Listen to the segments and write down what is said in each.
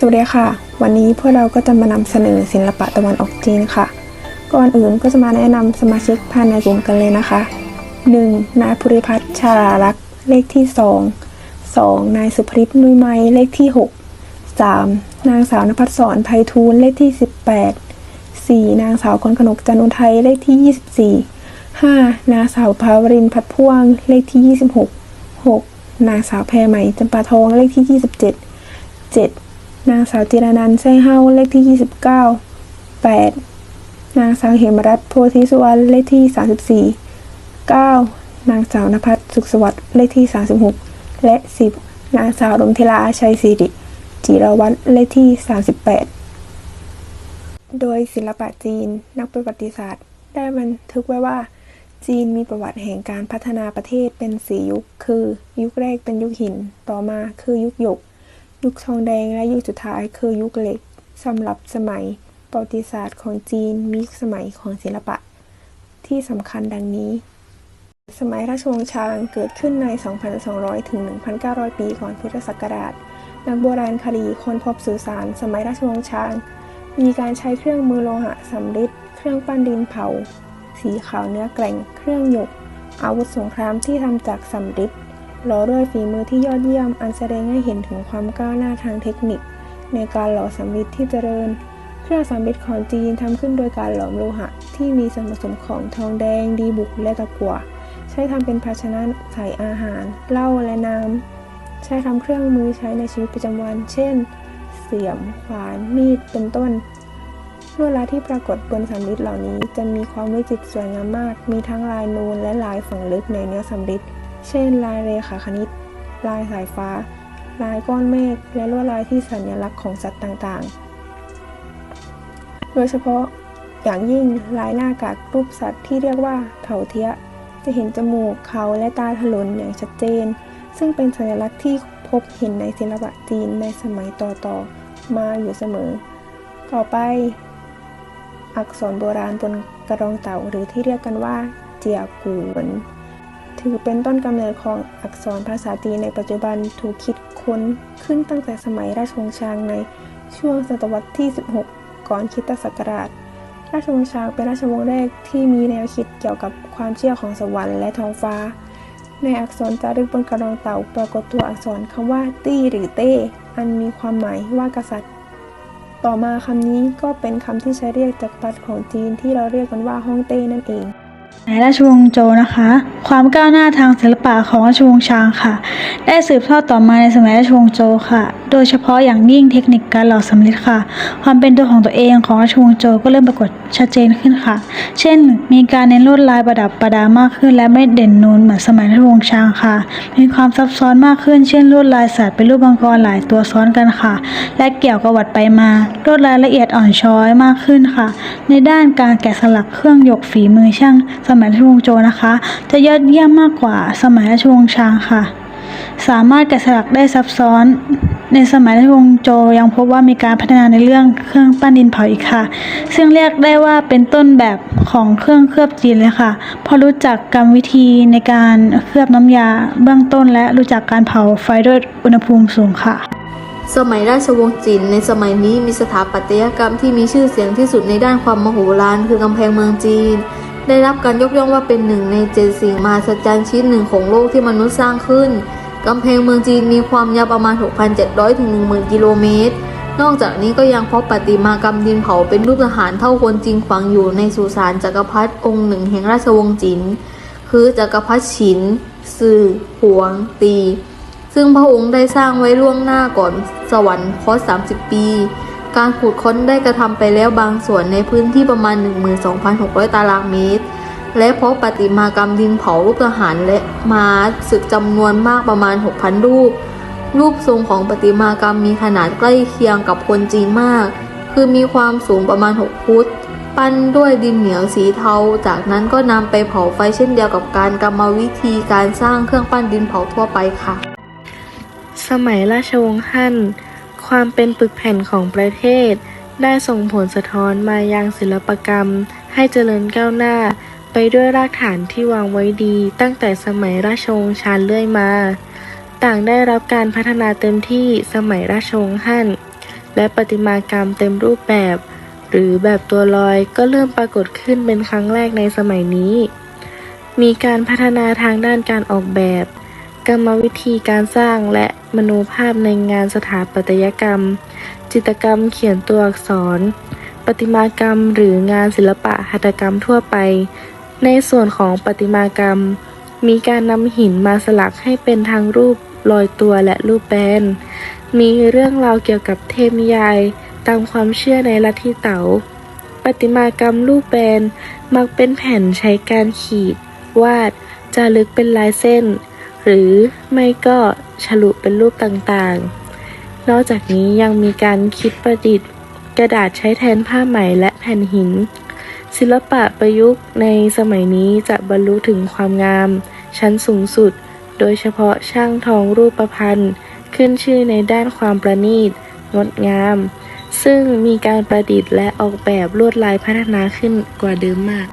สวัสดีค่ะ วันนี้พวกเราก็จะมานำเสนอศิลปะตะวันออกจีนค่ะ ก่อนอื่นก็จะมาแนะนำสมาชิกภายในกลุ่มกันเลยนะคะ 1. นายภูริพัฒน์ชาลาลักษณ์เลขที่ 2 2. นายสุภริตนุยไมยเลขที่ 6 3. นางสาวนภัสสรไพฑูรย์เลขที่ 18 4. นางสาวคนขนกจันทร์อุทัยเลขที่ 24 5. นางสาวภาวรินพัดพ่วงเลขที่ 26 6. นางสาวแพรไหมจำปาทองเลขที่ 27 7. นางสาวจิรนันท์แซ่เฮาเลขที่ 29 8. นางสาวเหมรัตน์โพธิสุวรรณเลขที่ 34 9. นางสาวนภัสสุขสวัสดิ์เลขที่ 36 และ 10. นางสาวรมธิลาชัยศิริจิรวัตรเลขที่ 38 โดยศิลปะจีนนักประวัติศาสตร์ ได้บันทึกไว้ว่าจีนมีประวัติแห่งการพัฒนาประเทศเป็นสี่ยุค คือ ยุคแรกเป็นยุคหิน ต่อมาคือยุคหยก ยุคทองแดงและยุคสุดท้ายคือยุคเหล็กสำหรับสมัยประวัติศาสตร์ของจีนมีสมัยของศิลปะ ที่สำคัญดังนี้ สมัยราชวงศ์ชางเกิดขึ้นใน 2,200 ถึง 1,900 ปีก่อนพุทธศักราช นักโบราณคดีค้นพบสุสานสมัยราชวงศ์ชาง มีการใช้เครื่องมือโลหะสำริดเครื่องปั้นดินเผา สีขาวเนื้อแกร่ง เครื่องหยก อาวุธสงครามที่ทำจากสำริด หล่อด้วยฝีมือที่ยอดเยี่ยม อันแสดงให้เห็นถึงความก้าวหน้าทางเทคนิค ในการหล่อสำริดที่เจริญ เครื่องสำริดของจีนทำขึ้นโดยการหลอมโลหะ ที่มีส่วนผสมของทองแดง ดีบุกและตะกั่วใช้ทำเป็นภาชนะใส่อาหาร เหล้าและน้ำใช้ทำเครื่องมือใช้ในชีวิตประจำวัน เช่น เสียม ขวาน มีด เป็นต้นลวดลายที่ปรากฏบนสำริดเหล่านี้จะมีความวิจิตรสวยงามมาก มีทั้งลายนูนและลายฝังลึกในเนื้อสำริด เช่น ลายเรขาคณิต ลายสายฟ้า ลายก้อนเมฆ และลวดลายที่สัญลักษณ์ของสัตว์ต่างๆ โดยเฉพาะอย่างยิ่งลายหน้ากากรูปสัตว์ที่เรียกว่าเถาเทีย จะเห็นจมูกเขาและตาถลนอย่างชัดเจน ซึ่งเป็นสัญลักษณ์ที่พบเห็นในศิลปะจีนในสมัยต่อๆมาอยู่เสมอ ต่อไป อักษรโบราณบนกระดองเต่าหรือที่เรียกกันว่า เจียกูเหวิน ถือเป็นต้นกำเนิดของอักษรภาษาจีนในปัจจุบันถูกคิดค้นขึ้นตั้งแต่สมัยราชวงศ์ชางในช่วงศตวรรษที่ 16 ก่อนคริสตศักราช ราชวงศ์ชางเป็นราชวงศ์แรกที่มีแนวคิดเกี่ยวกับความเชื่อของสวรรค์และท้องฟ้า ในอักษรจารึกบนกระดองเต่าปรากฏตัวอักษรคำว่าตี้หรือเต้อันมีความหมายว่ากษัตริย์ ต่อมาคำนี้ก็เป็นคำที่ใช้เรียกจักรพรรดิของจีนที่เราเรียกกันว่าฮ่องเต้นั่นเอง ในราชวงศ์โจนะคะ ความก้าวหน้าทางศิลปะของราชวงศ์ชางค่ะ ได้สืบทอดต่อมาในสมัยราชวงศ์โจค่ะ โดยเฉพาะอย่างยิ่งเทคนิคการหล่อสำริดค่ะ ความเป็นตัวของตัวเองของราชวงศ์โจก็เริ่มปรากฏชัดเจนขึ้นค่ะ เช่น มีการเน้นลวดลายประดับประดามากขึ้น และไม่เด่นนูนเหมือนสมัยราชวงศ์ชางค่ะ มีความซับซ้อนมากขึ้น เช่นลวดลายสัตว์เป็นรูปมังกรหลายตัวซ้อนกันค่ะ และเกี่ยวกับวัดไปมาลวดลายละเอียดอ่อนช้อยมากขึ้นค่ะ ในด้านการแกะสลักเครื่องหยกฝีมือช่างสมัยราชวงศ์โจวนะคะ จะยอดเยี่ยมมากกว่าสมัยราชวงศ์ชางค่ะ สามารถแกะสลักได้ซับซ้อน ในสมัยราชวงศ์โจวยังพบว่ามีการพัฒนาในเรื่องเครื่องปั้นดินเผาอีกค่ะ ซึ่งเรียกได้ว่าเป็นต้นแบบของเครื่องเคลือบจีนเลยค่ะพราะรู้จักกรรมวิธีในการเคลือบน้ำยาเบื้องต้นและรู้จักการเผาไฟด้วยอุณหภูมิสูงค่ะสมัยราชวงศ์จีนในสมัยนี้มีสถาปัตยกรรมที่มีชื่อเสียงที่สุดในด้านความมโหฬารคือกำแพงเมืองจีน ได้รับการยกย่องว่าเป็นหนึ่งในเจ็ดสิ่งมหัศจรรย์ชิ้นหนึ่งของโลกที่มนุษย์สร้างขึ้น กำแพงเมืองจีนมีความยาวประมาณ 6,700 ถึง 10,000 กิโลเมตร นอกจากนี้ก็ยังพบประติมากรรมดินเผาเป็นรูปทหารเท่าคนจริงฝังอยู่ในสุสานจักรพรรดิองค์หนึ่งแห่งราชวงศ์จีนคือจักรพรรดิฉิน ซือหวง ตี ซึ่งพระองค์ได้สร้างไว้ล่วงหน้าก่อนสวรรคต30 ปี การขุดค้นได้กระทำไปแล้วบางส่วนในพื้นที่ประมาณ 12,600 ตารางเมตร และพบประติมากรรมดินเผารูปทหารและม้าศึกจำนวนมากประมาณ 6,000 รูป รูปทรงของประติมากรรมมีขนาดใกล้เคียงกับคนจีนมาก คือมีความสูงประมาณ 6 ฟุต ปั้นด้วยดินเหนียวสีเทา จากนั้นก็นำไปเผาไฟเช่นเดียวกับการกรรมวิธีการสร้างเครื่องปั้นดินเผาทั่วไปค่ะ สมัยราชวงศ์ฮั่น ความเป็นปึกแผ่นของประเทศ ได้ส่งผลสะท้อนมายังศิลปกรรม ให้เจริญก้าวหน้า ไปด้วยรากฐานที่วางไว้ดี ตั้งแต่สมัยราชวงศ์ชาญเรื่อยมา ต่างได้รับการพัฒนาเต็มที่สมัยราชวงศ์ฮั่น และประติมากรรมเต็มรูปแบบ หรือแบบตัวลอยก็เริ่มปรากฏขึ้นเป็นครั้งแรกในสมัยนี้ มีการพัฒนาทางด้านการออกแบบ กรรมวิธีการสร้างและมโนภาพในงานสถาปัตยกรรม จิตรกรรมเขียนตัวอักษร ประติมากรรมหรืองานศิลปะหัตถกรรมทั่วไป ในส่วนของประติมากรรม มีการนำหินมาสลักให้เป็นทั้งรูปลอยตัวและรูปแบน มีเรื่องราวเกี่ยวกับเทพนิยาย ตามความเชื่อในลัทธิเต๋าประติมากรรมรูปแบนมักเป็นแผ่นใช้การขีด วาดจารึกเป็นลายเส้น หรือไม่ก็ฉลุเป็นรูปต่างๆ นอกจากนี้ยังมีการคิดประดิษฐ์ กระดาษใช้แทนผ้าไหมและแผ่นหิน ศิลปะประยุกต์ในสมัยนี้จะบรรลุถึงความงาม ชั้นสูงสุด โดยเฉพาะช่างทองรูปประพรรณขึ้นชื่อในด้านความประณีต งดงาม ซึ่งมีการประดิษฐ์และออกแบบลวดลายพัฒนาขึ้นกว่าเดิมมาก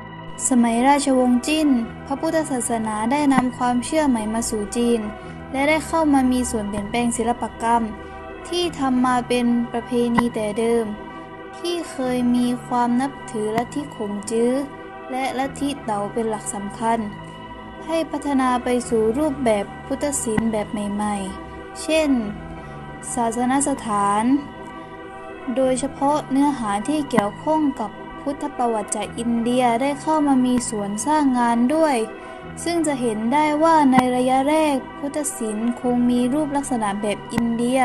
สมัยราชวงศ์จิ้น พระพุทธศาสนาได้นำความเชื่อใหม่มาสู่จีน และได้เข้ามามีส่วนเปลี่ยนแปลงศิลปกรรม ที่ทำมาเป็นประเพณีแต่เดิม ที่เคยมีความนับถือลัทธิขงจื้อ และลัทธิเต๋าเป็นหลักสำคัญ ให้พัฒนาไปสู่รูปแบบพุทธศิลป์แบบใหม่ๆ เช่น ศาสนสถาน โดยเฉพาะเนื้อหาที่เกี่ยวข้องกับ พุทธประวัติจากอินเดียได้เข้ามามีส่วนสร้างงานด้วย ซึ่งจะเห็นได้ว่าในระยะแรกพุทธศิลป์คงมีรูปลักษณะแบบอินเดีย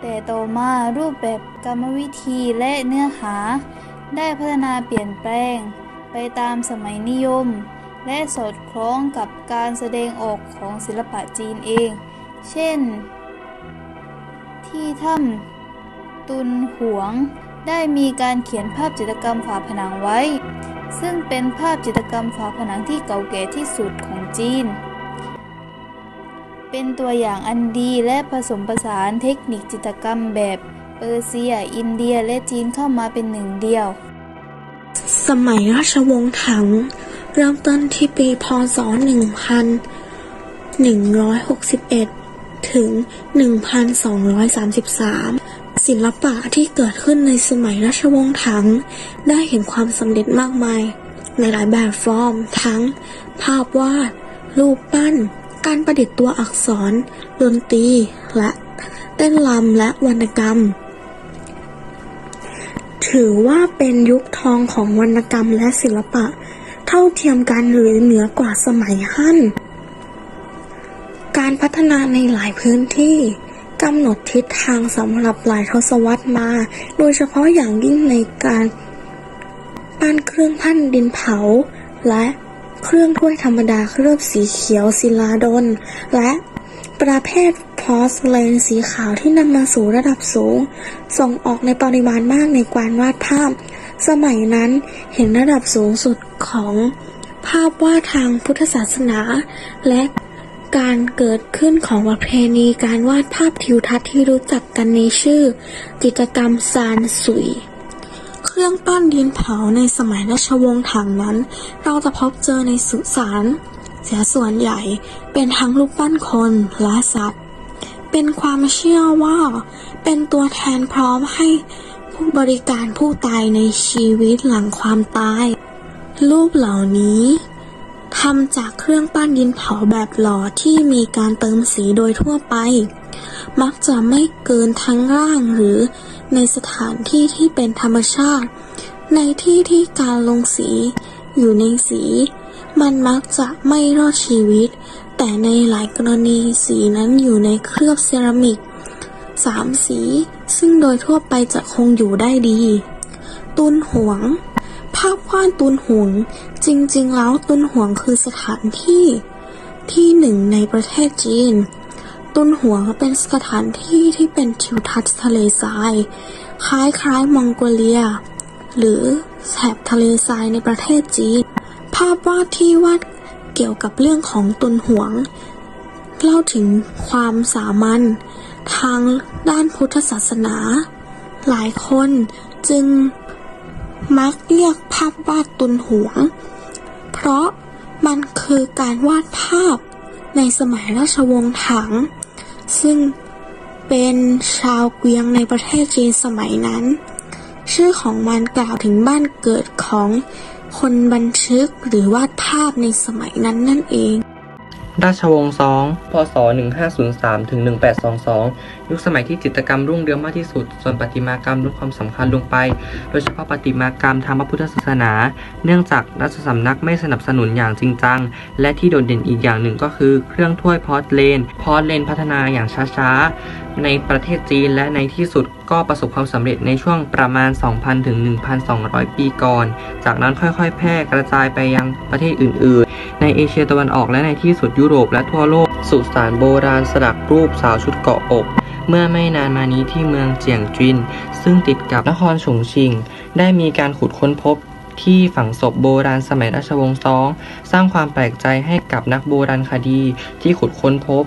แต่ต่อมารูปแบบกรรมวิธีและเนื้อหา ได้พัฒนาเปลี่ยนแปลง ไปตามสมัยนิยม และสอดคล้องกับการแสดงออกของศิลปะจีนเอง เช่น ที่ถ้ำตุนหวง ได้มีการเขียนภาพจิตรกรรมฝาผนังไว้ ซึ่งเป็นภาพจิตรกรรมฝาผนังที่เก่าแก่ที่สุดของจีน เป็นตัวอย่างอันดีและผสมผสานเทคนิคจิตรกรรมแบบเปอร์เซีย อินเดียและจีนเข้ามาเป็นหนึ่งเดียว สมัยราชวงศ์ถัง เริ่มต้นที่ปีพศ 1161 ถึง 1233 ศิลปะที่เกิดขึ้นในสมัยราชวงศ์ถัง ได้เห็นความสำเร็จมากมาย ในหลายแบบฟอร์ม ทั้ง ภาพวาด รูปปั้น การประดิษฐ์ตัวอักษร ดนตรี และเต้นรำและวรรณกรรม ถือว่าเป็นยุคทองของวรรณกรรมและศิลปะ เท่าเทียมกันหรือเหนือกว่าสมัยฮั่นการพัฒนาในหลายพื้นที่ กำหนดทิศทางสำหรับหลายทศวรรษมา โดยเฉพาะอย่างยิ่งในการปั้นเครื่องปั้นดินเผา และเครื่องถ้วยธรรมดาเคลือบสีเขียวศิลาดลและประเภทพอสเลนสีขาวที่นำมาสู่ระดับสูง ส่งออกในปริมาณมากในการวาดภาพ สมัยนั้นเห็นระดับสูงสุดของภาพวาดทางพุทธศาสนา และ การเกิดขึ้นของประเพณีการวาดภาพทิวทัศน์ที่รู้จักกันในชื่อ จิตรกรรมซานสุย เครื่องปั้นดินเผาในสมัยราชวงศ์ถังนั้น เราจะพบเจอในสุสานเสียส่วนใหญ่เป็นทั้งรูปปั้นคนและสัตว์ เป็นความเชื่อว่า เป็นตัวแทนพร้อมให้ผู้บริการผู้ตายในชีวิตหลังความตาย รูปเหล่านี้ ทำจากเครื่องปั้นดินเผาแบบหล่อที่มีการเติมสีโดยทั่วไป มักจะไม่เกินทั้งร่างหรือในสถานที่ที่เป็นธรรมชาติ ในที่ที่การลงสีอยู่ในสี มันมักจะไม่รอดชีวิต แต่ในหลายกรณีสีนั้นอยู่ในเคลือบเซรามิกสามสี ซึ่งโดยทั่วไปจะคงอยู่ได้ดี ตุนหวง ภาพวาดตุนหวงจริงๆ แล้วตุนหวงคือสถานที่ที่หนึ่งในประเทศจีน ตุนหวงเป็นสถานที่ที่เป็นทิวทัศน์ทะเลทราย คล้ายๆมองโกเลีย หรือแถบทะเลทรายในประเทศจีน ภาพวาดที่วาดเกี่ยวกับเรื่องของตุนหวง เล่าถึงความสามัญทางด้านพุทธศาสนา หลายคนจึง มักเรียกภาพวาดตุนหวง เพราะมันคือการวาดภาพในสมัยราชวงศ์ถัง ซึ่งเป็นชาวเกวียงในประเทศจีนสมัยนั้น ชื่อของมันกล่าวถึงบ้านเกิดของคนบันทึกหรือวาดภาพในสมัยนั้นนั่นเอง ราชวงศ์ซองพศ 1503 ถึง 1822 ยุคสมัยที่จิตรกรรมรุ่งเรืองมากที่สุด ส่วนประติมากรรมลดความสำคัญลงไป โดยเฉพาะประติมากรรมทางพระพุทธศาสนา เนื่องจากราชสำนักไม่สนับสนุนอย่างจริงจัง และที่โดดเด่นอีกอย่างหนึ่งก็คือ เครื่องถ้วยพอตเลน พอตเลนพัฒนาอย่างช้าๆ ในประเทศจีนและในที่สุดก็ประสบความสำเร็จในช่วงประมาณ 2,000 ถึง 1,200 ปีก่อน จากนั้นค่อยๆ แพร่กระจายไปยังประเทศอื่นๆ ในเอเชียตะวันออกและในที่สุดยุโรปและทั่วโลก สุสานโบราณสลักรูปสาวชุดเกาะอก เมื่อไม่นานมานี้ที่เมืองเจียงจิน ซึ่งติดกับนครฉงชิง ได้มีการขุดค้นพบที่ฝังศพโบราณสมัยราชวงศ์ซอง สร้างความแปลกใจให้กับนักโบราณคดีที่ขุดค้นพบ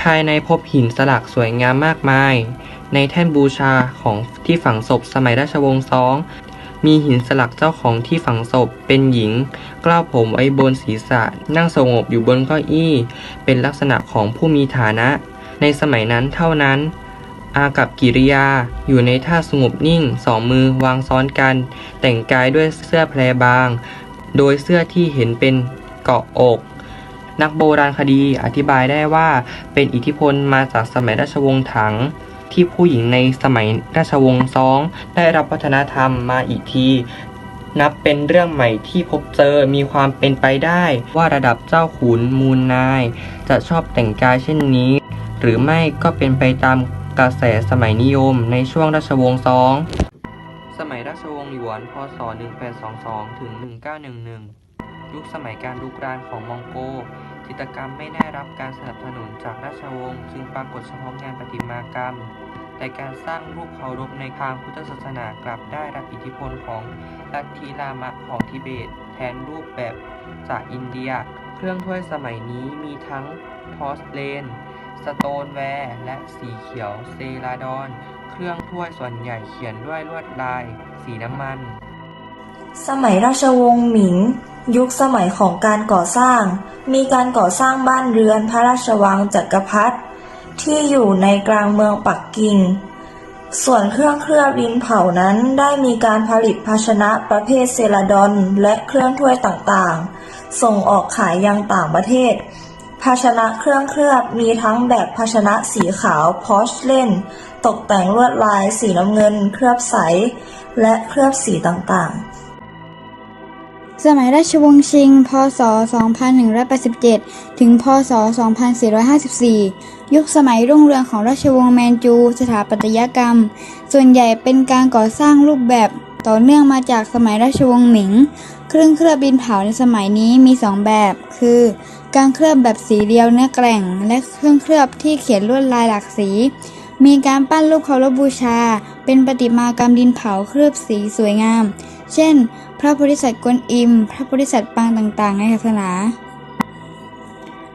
ภายในพบหินสลักสวยงามมากมาย ในแท่นบูชาของที่ฝังศพสมัยราชวงศ์ซอง มีหินสลักเจ้าของที่ฝังศพเป็นหญิง กล้าวผมไว้บนศีรษะ นั่งสงบอยู่บนเก้าอี้ เป็นลักษณะของผู้มีฐานะ ในสมัยนั้นเท่านั้น อากับกิริยาอยู่ในท่าสงบนิ่งสองมือวางซ้อนกัน แต่งกายด้วยเสื้อแพรบาง โดยเสื้อที่เห็นเป็นเกาะอกนักโบราณคดีอธิบายได้ว่าเป็นอิทธิพลมาจากสมัยราชวงศ์ถัง ที่ผู้หญิงในสมัยราชวงศ์ซอง ได้รับวัฒนธรรมมาอีกทีนับเป็นเรื่องใหม่ที่พบเจอมีความเป็นไปได้ ว่าระดับเจ้าขุนมูลนาย จะชอบแต่งกายเช่นนี้ หรือไม่ก็เป็นไปตามกระแสสมัยนิยมในช่วงราชวงศ์ซอง สมัยราชวงศ์หยวน พศ 1822 ถึง 1911 ยุคสมัยการลุกรานของมองโก จิตรกรรมไม่ได้รับการสนับสนุนจากราชวงศ์จึงปรากฏเฉพาะงานประติมากรรม แต่การสร้างรูปเคารพในทางพุทธศาสนากลับได้รับอิทธิพลของลัทธิลามะของทิเบต แทนรูปแบบจากอินเดีย เครื่องถ้วยสมัยนี้มีทั้งพอสเลนสโตนแวร์ และสีเขียวเซราดอน เครื่องถ้วยส่วนใหญ่เขียนด้วยลวดลาย สีน้ำมัน สมัยราชวงศ์หมิง ยุคสมัยของการก่อสร้าง มีการก่อสร้างบ้านเรือนพระราชวังจักรพรรดิที่อยู่ในกลางเมืองปักกิ่ง ส่วนเครื่องเคลือบดินเผานั้นได้มีการผลิตภาชนะประเภทเซราดอนและเครื่องถ้วยต่างๆ ส่งออกขายยังต่างประเทศ ภาชนะเครื่องเคลือบมีทั้งแบบภาชนะสีขาวพอชเลนตกแต่งลวดลายสีน้ำเงิน เคลือบใส และเคลือบสีต่างๆ สมัยราชวงศ์ชิง พศ 2187 ถึง พศ 2454 ยุคสมัยรุ่งเรืองของราชวงศ์แมนจู สถาปัตยกรรม ส่วนใหญ่เป็นการก่อสร้างรูปแบบต่อเนื่องมาจากสมัยราชวงศ์หมิง เครื่องเคลือบดินเผาในสมัยนี้มีสองแบบ คือ การเคลือบแบบสีเรียวเนื้อแกร่ง และเครื่องเคลือบที่เขียนลวดลายหลากสี มีการปั้นรูปเคารพบูชา เป็นประติมากรรมดินเผาเคลือบสีสวยงาม เช่น พระโพธิสัตว์กวนอิม พระโพธิสัตว์ปางต่างๆ ในศาสนา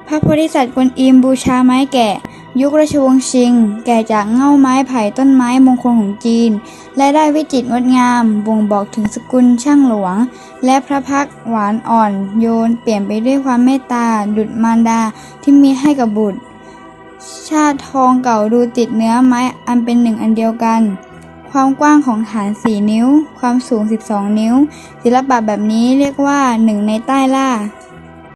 พระโพธิสัตว์กวนอิมบูชาไม้แกะ ยุคราชวงศ์ชิง แก่จากเง่าไม้ไผ่ต้นไม้มงคลของจีน และได้วิจิตรงดงาม บ่งบอกถึงสกุลช่างหลวง และพระพักหวานอ่อนโยน เปลี่ยนไปด้วยความเมตตา ดุจมารดาที่มีให้กับบุตร ชาติทองเก่าดูติดเนื้อไม้อันเป็นหนึ่งอันเดียวกัน ความกว้างของฐาน 4 นิ้ว ความสูง 12 นิ้ว ศิลปะแบบนี้เรียกว่าหนึ่งในใต้ล่า